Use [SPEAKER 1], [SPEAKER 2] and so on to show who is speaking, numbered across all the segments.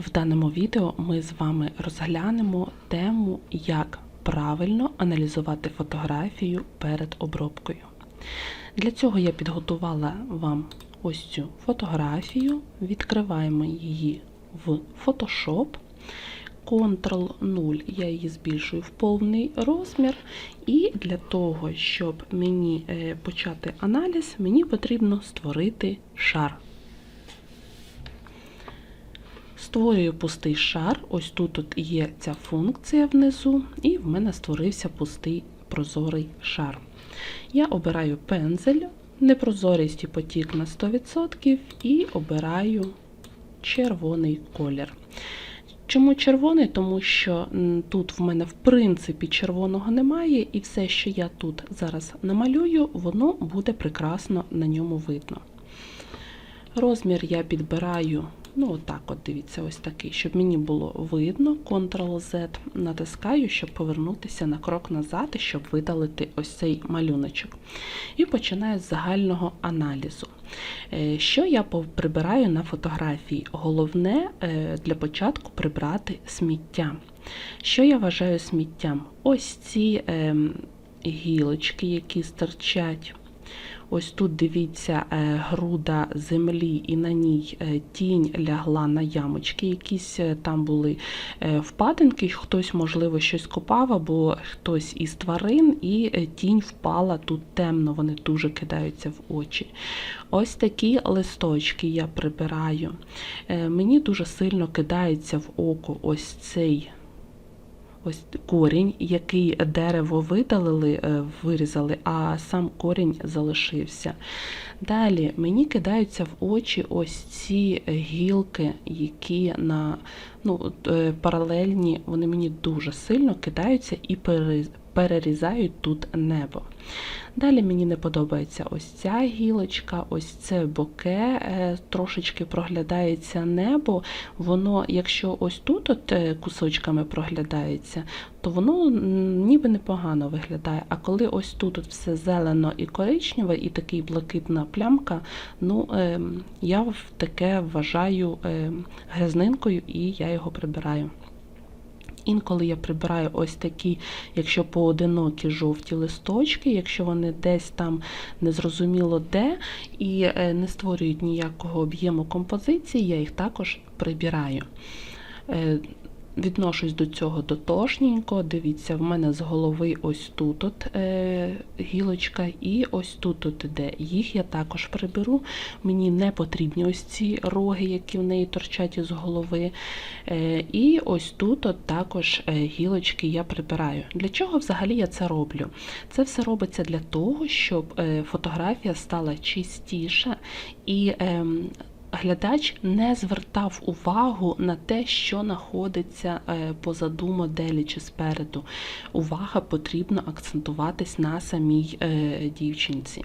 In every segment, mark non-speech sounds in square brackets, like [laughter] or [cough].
[SPEAKER 1] В даному відео ми з вами розглянемо тему, як правильно аналізувати фотографію перед обробкою. Для цього я підготувала вам ось цю фотографію. Відкриваємо її в Photoshop. Ctrl-0, я її збільшую в повний розмір. І для того, щоб мені е, почати аналіз, мені потрібно створити шар. Створюю пустий шар, ось тут от є ця функція внизу, і в мене створився пустий прозорий шар. Я обираю пензель, непрозорість і потік на 100% і обираю червоний колір. Чому червоний? Тому що тут в мене в принципі червоного немає, і все, що я тут зараз намалюю, воно буде прекрасно на ньому видно. Розмір я підбираю, ну отак, от дивіться, ось такий, щоб мені було видно. Ctrl-Z натискаю, щоб повернутися на крок назад і щоб видалити ось цей малюночок. І починаю з загального аналізу. Що я прибираю на фотографії? Головне для початку прибрати сміття. Що я вважаю сміттям? Ось ці гілочки, які стирчать. Ось тут дивіться груда землі, і на ній тінь лягла на ямочки, якісь там були впадинки, хтось, можливо, щось копав, або хтось із тварин, і тінь впала тут темно, вони дуже кидаються в очі. Ось такі листочки я прибираю. Мені дуже сильно кидається в око ось цей ось корінь, який дерево видалили, вирізали, а сам корінь залишився. Далі мені кидаються в очі ось ці гілки, які на ну, паралельні, вони мені дуже сильно кидаються і перерізають тут небо. Далі мені не подобається ось ця гілочка, ось це боке, трошечки проглядається небо. Воно, якщо ось тут от кусочками проглядається, то воно ніби непогано виглядає. А коли ось тут от все зелено і коричневе, і такий блакитна плямка, ну я таке вважаю грязнинкою і я його прибираю. Інколи я прибираю ось такі, якщо поодинокі жовті листочки, якщо вони десь там незрозуміло де і не створюють ніякого об'єму композиції, я їх також прибираю. Відношусь до цього дотошненько. Дивіться, в мене з голови ось тут от, е, гілочка, і ось тут от іде. Їх я також приберу. Мені не потрібні ось ці роги, які в неї торчать із голови. Е, І ось тут от також гілочки я прибираю. Для чого взагалі я це роблю? Це все робиться для того, щоб фотографія стала чистіша і. Е, глядач не звертав увагу на те, що знаходиться позаду моделі чи спереду. Увага потрібно акцентуватись на самій дівчинці.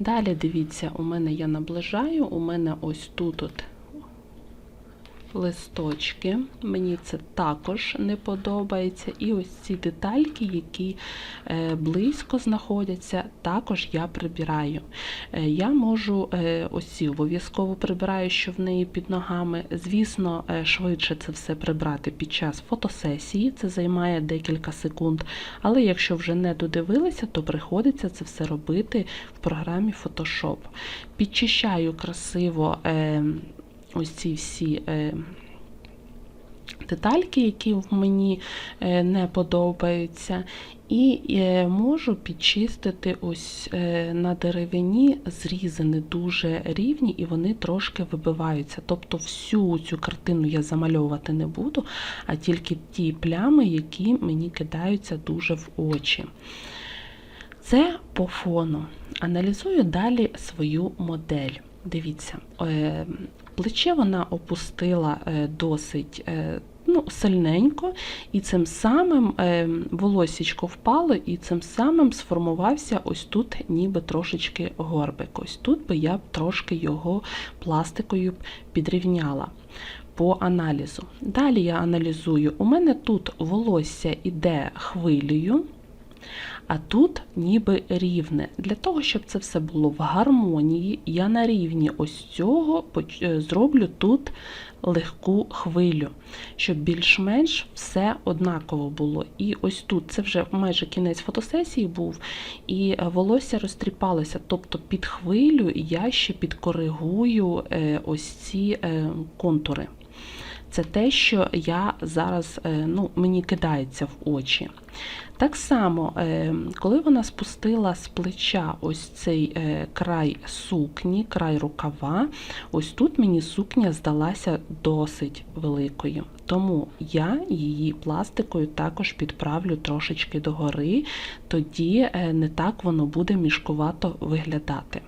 [SPEAKER 1] Далі, дивіться, у мене я наближаю, у мене ось тут от листочки, мені це також не подобається. І ось ці детальки, які близько знаходяться, також я прибираю. Я можу ось обов'язково прибираю, що в неї під ногами. Звісно, швидше це все прибрати під час фотосесії, це займає декілька секунд. Але якщо вже не додивилися, то приходиться це все робити в програмі Photoshop. Підчищаю красиво ось ці всі детальки, які мені не подобаються, і можу підчистити ось на деревині зрізи дуже рівні, і вони трошки вибиваються. Тобто всю цю картину я замальовувати не буду, а тільки ті плями, які мені кидаються дуже в очі. Це по фону. Аналізую далі свою модель. Дивіться, плече вона опустила досить ну, сильненько, і цим самим волосічко впало, і цим самим сформувався ось тут ніби трошечки горбик. Ось тут би я б трошки його пластикою підрівняла. По аналізу. Далі я аналізую, у мене тут волосся йде хвилею, А тут ніби рівне. Для того, щоб це все було в гармонії, я на рівні ось цього е, зроблю тут легку хвилю, щоб більш-менш все однаково було. І ось тут це вже майже кінець фотосесії був, і е, волосся розтріпалося. Тобто під хвилю я ще підкоригую е, ось ці контури. Це те, що я зараз е, ну, мені кидається в очі. Так само, е, коли вона спустила з плеча ось цей е, край сукні, край рукава, ось тут мені сукня здалася досить великою. Тому я її пластикою також підправлю трошечки догори, тоді не так воно буде мішкувато виглядати.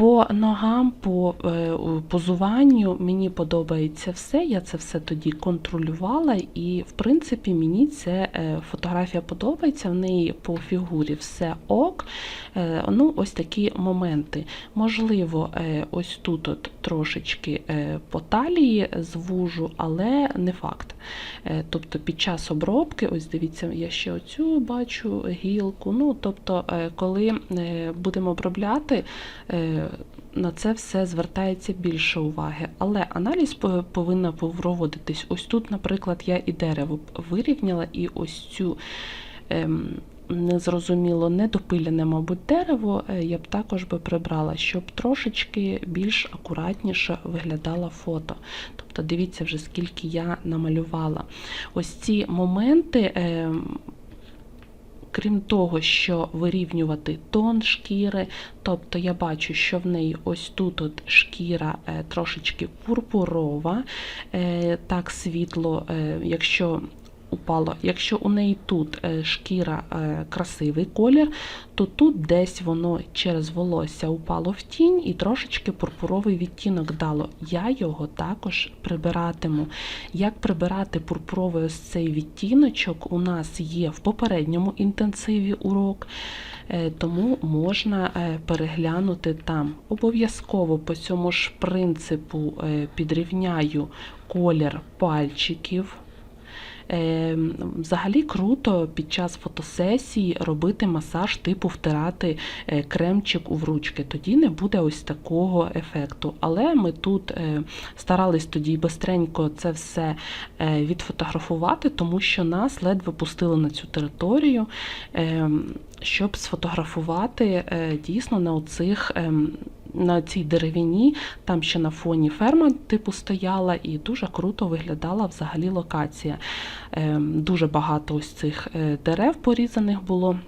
[SPEAKER 1] По ногам, по е, позуванню мені подобається все. Я це все тоді контролювала, і в принципі мені ця е, фотографія подобається. В неї по фігурі все ок. Е, ну, ось такі моменти. Можливо, ось тут от трошечки по талії звужу, але не факт. Тобто під час обробки, ось дивіться, я ще оцю бачу гілку. Ну, тобто, коли будемо обробляти, на це все звертається більше уваги. Але аналіз повинна проводитись. Ось тут, наприклад, я і дерево вирівняла, і ось цю. Ем, Незрозуміло, недопилене, мабуть, дерево е, я б також би прибрала, щоб трошечки більш акуратніше виглядало фото. Тобто дивіться вже, скільки я намалювала. Ось ці моменти. Крім того, що вирівнювати тон шкіри, тобто я бачу, що в неї ось тут от шкіра е, трошечки пурпурова, е, так світло, е, якщо упало, якщо у неї тут е, шкіра е, красивий колір, то тут десь воно через волосся упало в тінь і трошечки пурпуровий відтінок дало. Я його також прибиратиму. Як прибирати пурпуровий ось цей відтіночок у нас є в попередньому інтенсиві урок, е, тому можна переглянути там. Обов'язково по цьому ж принципу підрівняю колір пальчиків. Е, Взагалі круто під час фотосесії робити масаж, типу втирати е, кремчик у вручки. Тоді не буде ось такого ефекту. Але ми тут е, старались тоді бистренько це все е, відфотографувати, тому що нас ледве пустили на цю територію, е, щоб сфотографувати дійсно на оцих. На цій деревині, там ще на фоні ферма типу стояла, і дуже круто виглядала взагалі локація. Ем, Дуже багато ось цих е, дерев порізаних було.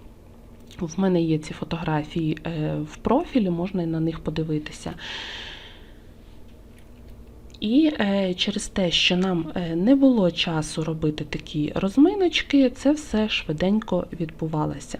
[SPEAKER 1] В мене є ці фотографії е, в профілі, можна і на них подивитися. І е, через те, що нам не було часу робити такі розминочки, це все швиденько відбувалося.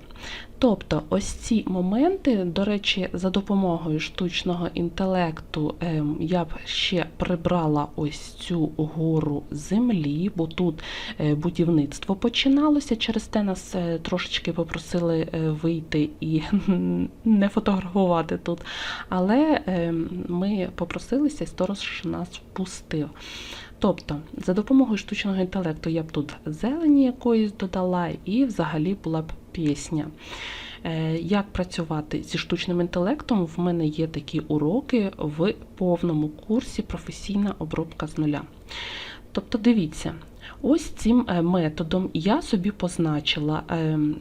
[SPEAKER 1] Тобто, ось ці моменти, до речі, за допомогою штучного інтелекту ем, я б ще прибрала ось цю гору землі, бо тут е, будівництво починалося. Через те нас е, трошечки попросили е, вийти і [laughs] не фотографувати тут. Але ем, ми попросилися, і сторож нас впустив. Тобто, за допомогою штучного інтелекту я б тут зелені якоїсь додала, і взагалі була б пісня. Е, Як працювати зі штучним інтелектом? В мене є такі уроки в повному курсі професійна обробка з нуля. Тобто, дивіться, ось цим е, методом я собі позначила ем,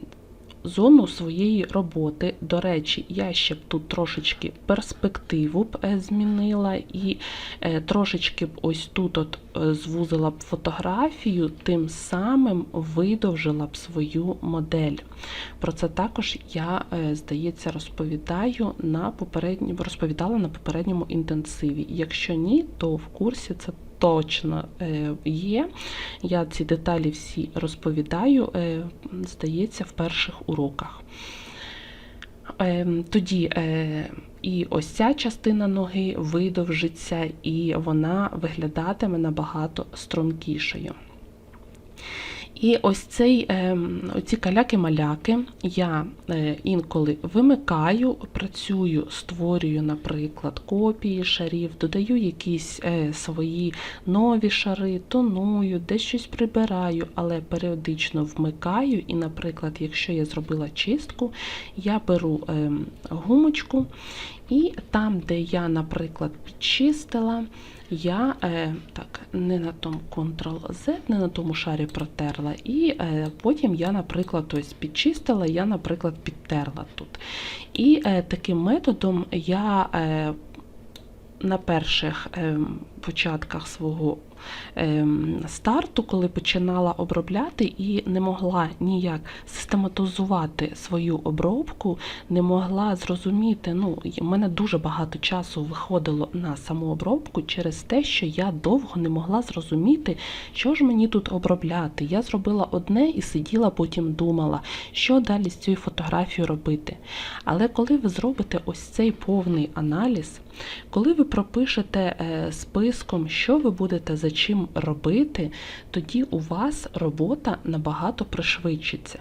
[SPEAKER 1] зону своєї роботи. До речі, я ще б тут трошечки перспективу б е, змінила і е, трошечки б ось тут от е, звузила б фотографію, тим самим видовжила б свою модель. Про це також я, здається, розповідаю на попередньому розповідала на попередньому інтенсиві. Якщо ні, то в курсі це точно е, є. Я ці деталі всі розповідаю, е, здається, в перших уроках. Е, Тоді е, і ось ця частина ноги видовжиться, і вона виглядатиме набагато стрункішою. І ось цей, ем, оці каляки-маляки я е, інколи вимикаю, працюю, створюю, наприклад, копії шарів, додаю якісь е, свої нові шари, тоную, десь щось прибираю, але періодично вмикаю. І, наприклад, якщо я зробила чистку, я беру ем, гумочку, і там, де я, наприклад, підчистила, я е, так, не на тому Ctrl-Z, не на тому шарі протерла. І е, потім я, наприклад, ось підчистила, я, наприклад, підтерла тут. І е, таким методом я е, на перших ем, початках свого ем, старту, коли починала обробляти і не могла ніяк систематизувати свою обробку, не могла зрозуміти. Ну, в мене дуже багато часу виходило на саму обробку через те, що я довго не могла зрозуміти, що ж мені тут обробляти. Я зробила одне і сиділа, потім думала, що далі з цією фотографією робити. Але коли ви зробите ось цей повний аналіз, коли ви пропишете е, списком, що ви будете за чим робити, тоді у вас робота набагато пришвидшиться.